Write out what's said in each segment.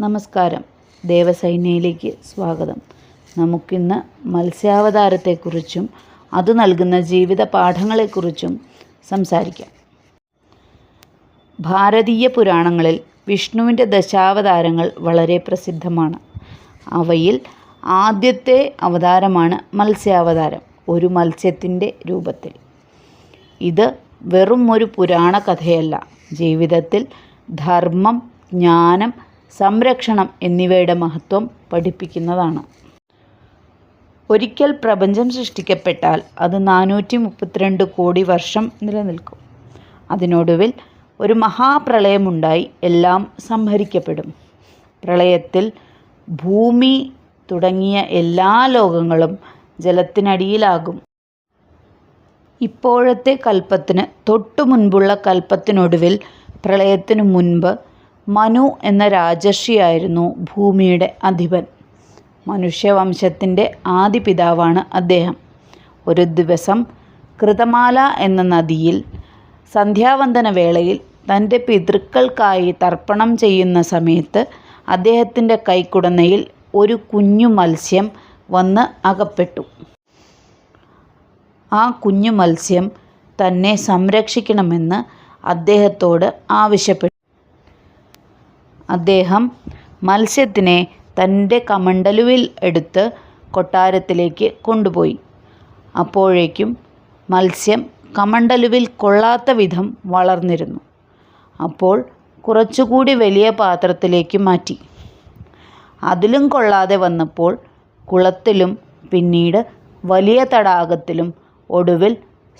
നമസ്കാരം. ദേവസൈന്യയിലേക്ക് സ്വാഗതം. നമുക്കിന്ന് മത്സ്യാവതാരത്തെക്കുറിച്ചും അത് നൽകുന്ന ജീവിത പാഠങ്ങളെക്കുറിച്ചും സംസാരിക്കാം. ഭാരതീയ പുരാണങ്ങളിൽ വിഷ്ണുവിന്റെ ദശാവതാരങ്ങൾ വളരെ പ്രസിദ്ധമാണ്. അവയിൽ ആദ്യത്തെ അവതാരമാണ് മത്സ്യാവതാരം ഒരു മത്സ്യത്തിന്റെ രൂപത്തിൽ. ഇത് വെറും ഒരു പുരാണ കഥയല്ല ജീവിതത്തിൽ ധർമ്മം ജ്ഞാനം സംരക്ഷണം എന്നിവയുടെ മഹത്വം പഠിപ്പിക്കുന്നതാണ്. ഒരിക്കൽ പ്രപഞ്ചം സൃഷ്ടിക്കപ്പെട്ടാൽ അത് നാനൂറ്റി മുപ്പത്തിരണ്ട് കോടി വർഷം നിലനിൽക്കും. അതിനൊടുവിൽ ഒരു മഹാപ്രളയമുണ്ടായി എല്ലാം സംഹരിക്കപ്പെടും പ്രളയത്തിൽ ഭൂമി തുടങ്ങിയ എല്ലാ ലോകങ്ങളും ജലത്തിനടിയിലാകും. ഇപ്പോഴത്തെ കൽപ്പത്തിന് തൊട്ടു മുൻപുള്ള കൽപ്പത്തിനൊടുവിൽ പ്രളയത്തിനു മുൻപ് മനു എന്ന രാജർഷിയായിരുന്നു ഭൂമിയുടെ അധിപൻ. മനുഷ്യവംശത്തിന്റെ ആദി പിതാവാണ് അദ്ദേഹം. ഒരു ദിവസം കൃതമാല എന്ന നദിയിൽ സന്ധ്യാവന്തന വേളയിൽ തന്റെ പിതൃക്കൾക്കായി തർപ്പണം ചെയ്യുന്ന സമയത്ത് അദ്ദേഹത്തിന്റെ കൈക്കുടന്നയിൽ ഒരു കുഞ്ഞു മത്സ്യം വന്ന് അകപ്പെട്ടു. ആ കുഞ്ഞു മത്സ്യം തന്നെ സംരക്ഷിക്കണമെന്ന് അദ്ദേഹത്തോട് ആവശ്യപ്പെട്ടു. അദ്ദേഹം മത്സ്യത്തിനെ തന്റെ കമണ്ടലുവിൽ എടുത്ത് കൊട്ടാരത്തിലേക്ക് കൊണ്ടുപോയി. അപ്പോഴേക്കും മത്സ്യം കമണ്ടലുവിൽ കൊള്ളാത്ത വിധം വളർന്നിരുന്നു. അപ്പോൾ കുറച്ചുകൂടി വലിയ പാത്രത്തിലേക്ക് മാറ്റി. അതിലും കൊള്ളാതെ വന്നപ്പോൾ കുളത്തിലും പിന്നീട് വലിയ തടാകത്തിലും ഒടുവിൽ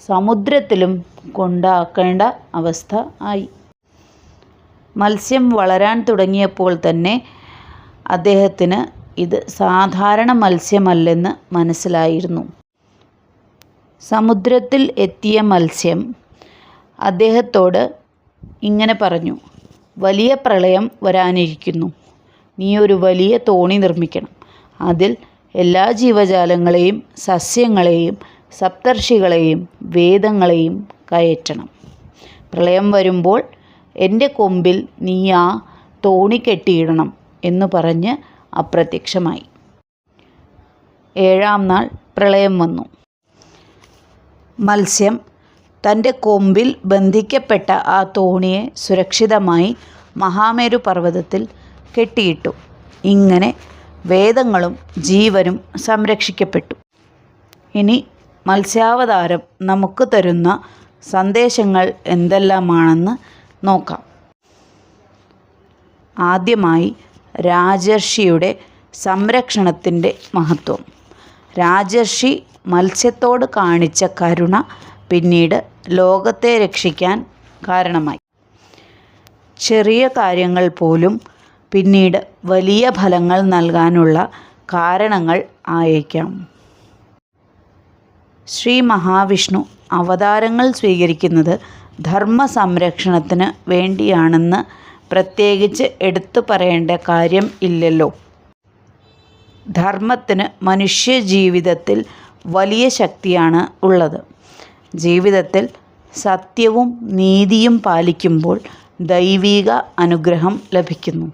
സമുദ്രത്തിലും കൊണ്ടാക്കേണ്ട അവസ്ഥ ആയി. മത്സ്യം വളരാൻ തുടങ്ങിയപ്പോൾ തന്നെ അദ്ദേഹത്തിന് ഇത് സാധാരണ മത്സ്യമല്ലെന്ന് മനസ്സിലായിരുന്നു. സമുദ്രത്തിൽ എത്തിയ മത്സ്യം അദ്ദേഹത്തോട് ഇങ്ങനെ പറഞ്ഞു വലിയ പ്രളയം വരാനിരിക്കുന്നു. നീ ഒരു വലിയ തോണി നിർമ്മിക്കണം. അതിൽ എല്ലാ ജീവജാലങ്ങളെയും സസ്യങ്ങളെയും സപ്തർഷികളെയും വേദങ്ങളെയും കയറ്റണം. പ്രളയം വരുമ്പോൾ എന്റെ കൊമ്പിൽ നീ ആ തോണി കെട്ടിയിടണം എന്ന് പറഞ്ഞ് അപ്രത്യക്ഷമായി. ഏഴാം നാൾ പ്രളയം വന്നു. മത്സ്യം തന്റെ കൊമ്പിൽ ബന്ധിക്കപ്പെട്ട ആ തോണിയെ സുരക്ഷിതമായി മഹാമേരു പർവതത്തിൽ കെട്ടിയിട്ടു. ഇങ്ങനെ വേദങ്ങളും ജീവനും സംരക്ഷിക്കപ്പെട്ടു. ഇനി മത്സ്യാവതാരം നമുക്ക് തരുന്ന സന്ദേശങ്ങൾ എന്തെല്ലാമാണെന്ന് നോക്കാം. ആദ്യമായി രാജർഷിയുടെ സംരക്ഷണത്തിന്റെ മഹത്വം. രാജർഷി മത്സ്യത്തോട് കാണിച്ച കരുണ പിന്നീട് ലോകത്തെ രക്ഷിക്കാൻ കാരണമായി. ചെറിയ കാര്യങ്ങൾ പോലും പിന്നീട് വലിയ ഫലങ്ങൾ നൽകാനുള്ള കാരണങ്ങൾ ആയേക്കാം. ശ്രീ മഹാവിഷ്ണു അവതാരങ്ങൾ സ്വീകരിക്കുന്നത് ധർമ്മ സംരക്ഷണത്തിന് വേണ്ടിയാണെന്ന് പ്രത്യേകിച്ച് എടുത്തു പറയേണ്ട കാര്യം ഇല്ലല്ലോ. ധർമ്മത്തിന് മനുഷ്യ ജീവിതത്തിൽ വലിയ ശക്തിയാണ് ഉള്ളത്. ജീവിതത്തിൽ സത്യവും നീതിയും പാലിക്കുമ്പോൾ ദൈവിക അനുഗ്രഹം ലഭിക്കുന്നു.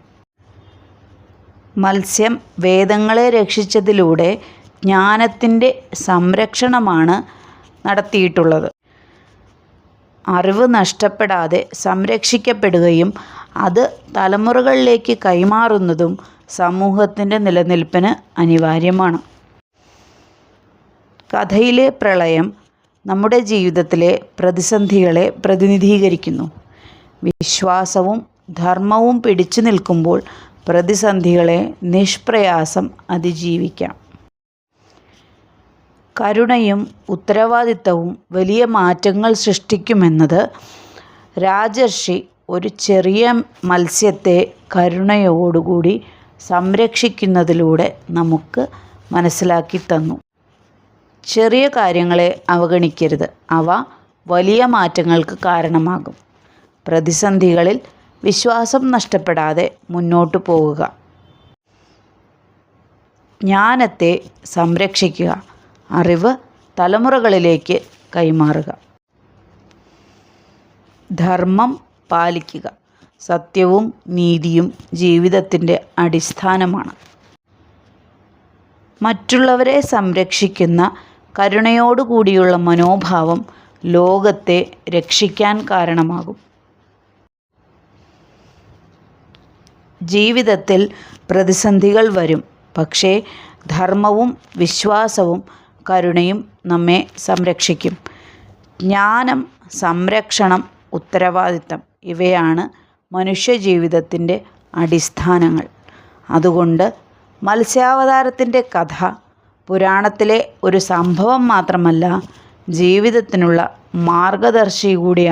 മത്സ്യം വേദങ്ങളെ രക്ഷിച്ചതിലൂടെ ജ്ഞാനത്തിന്റെ സംരക്ഷണമാണ് നടത്തിയിട്ടുള്ളത്. അറിവ് നഷ്ടപ്പെടാതെ സംരക്ഷിക്കപ്പെടുകയും അത് തലമുറകളിലേക്ക് കൈമാറുന്നതും സമൂഹത്തിന്റെ നിലനിൽപ്പിന് അനിവാര്യമാണ്. കഥയിലെ പ്രളയം നമ്മുടെ ജീവിതത്തിലെ പ്രതിസന്ധികളെ പ്രതിനിധീകരിക്കുന്നു. വിശ്വാസവും ധർമ്മവും പിടിച്ചു നിൽക്കുമ്പോൾ പ്രതിസന്ധികളെ നിഷ്പ്രയാസം അതിജീവിക്കാം. കരുണയും ഉത്തരവാദിത്തവും വലിയ മാറ്റങ്ങൾ സൃഷ്ടിക്കുമെന്നത് രാജർഷി ഒരു ചെറിയ മത്സ്യത്തെ കരുണയോടുകൂടി സംരക്ഷിക്കുന്നതിലൂടെ നമുക്ക് മനസ്സിലാക്കി തന്നു. ചെറിയ കാര്യങ്ങളെ അവഗണിക്കരുത്. അവ വലിയ മാറ്റങ്ങൾക്ക് കാരണമാകും. പ്രതിസന്ധികളിൽ വിശ്വാസം നഷ്ടപ്പെടാതെ മുന്നോട്ടു പോവുക. ജ്ഞാനത്തെ സംരക്ഷിക്കുക. അറിവ് തലമുറകളിലേക്ക് കൈമാറുക. ധർമ്മം പാലിക്കുക. സത്യവും നീതിയും ജീവിതത്തിന്റെ അടിസ്ഥാനമാണ്. മറ്റുള്ളവരെ സംരക്ഷിക്കുന്ന കരുണയോടുകൂടിയുള്ള മനോഭാവം ലോകത്തെ രക്ഷിക്കാൻ കാരണമാകും. ജീവിതത്തിൽ പ്രതിസന്ധികൾ വരും. പക്ഷേ ധർമ്മവും വിശ്വാസവും കരുണയും നമ്മെ സംരക്ഷിക്കും. ജ്ഞാനം സംരക്ഷണം ഉത്തരവാദിത്തം ഇവയാണ് മനുഷ്യജീവിതത്തിന്റെ അടിസ്ഥാനങ്ങൾ. അതുകൊണ്ട് മത്സ്യാവതാരത്തിന്റെ കഥ പുരാണത്തിലെ ഒരു സംഭവം മാത്രമല്ല ജീവിതത്തിനുള്ള മാർഗദർശി കൂടിയാണ്